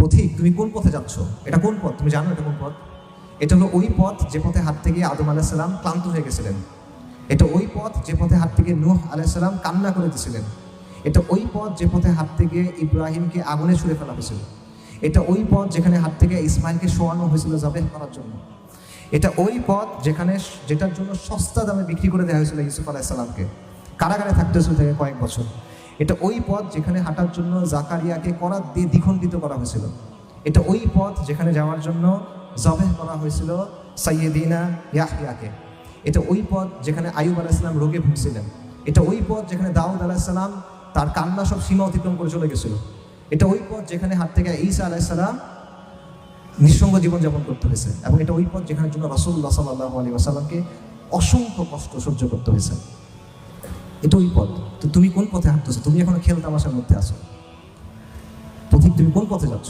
পথিক, তুমি কোন পথে যাচ্ছ? এটা কোন পথ? তুমি জানো এটা কোন পথ? এটা হলো ওই পথ যে পথে হাঁটতে গিয়ে আদম আলাহিসাল্লাম ক্লান্ত হয়ে গেছিলেন। এটা ওই পথ যে পথে হাঁটতে গিয়ে নুহ আলাইসাল্লাম কান্না করে দিয়েছিলেন এটা ওই পথ যে পথে হাঁটতে গিয়ে ইব্রাহিমকে আগুনে ছুড়ে ফেলা হয়েছিল। এটা ওই পথ যেখানে হাঁটতে গিয়ে ইসমাইলকে শোয়ানো হয়েছিল জবেহ করার জন্য। এটা ওই পথ যেখানে যেটার জন্য সস্তা দামে বিক্রি করে দেওয়া হয়েছিল ইউসুফ আলাইসাল্লামকে কারাগারে থাকতে হয়েছিল কয়েক বছর। এটা ওই পথ যেখানে হাঁটার জন্য জাকারিয়াকে করাত দিয়ে দ্বিখণ্ডিত করা হয়েছিল। এটা ওই পথ যেখানে যাওয়ার জন্য জবেহ করা হয়েছিল সাইয়েদিনা ইয়াহিয়াকে এটা ওই পথ যেখানে আয়ুব আলাইসালাম রোগে ভুগছিলেন। এটা ওই পথ যেখানে দাউদ আলাইসালাম তার কান্না সব সীমা অতিক্রম করে চলে গেছিল। এটা ওই পথ যেখানে হাত থেকে ঈসা আলাইসালাম নিঃসঙ্গ জীবনযাপন করতে হয়েছে এবং এটা ওই পথ যেখানে জন্য রসুল্লাহ সাল্লাহ আলী আসাল্লামকে অসংখ্য কষ্ট সহ্য করতে হয়েছে। এটা ওই পথ। তো তুমি কোন পথে হাঁটতেছো? তুমি এখনও খেল তামাশার মধ্যে আছো। পথিক তুমি কোন পথে যাচ্ছ?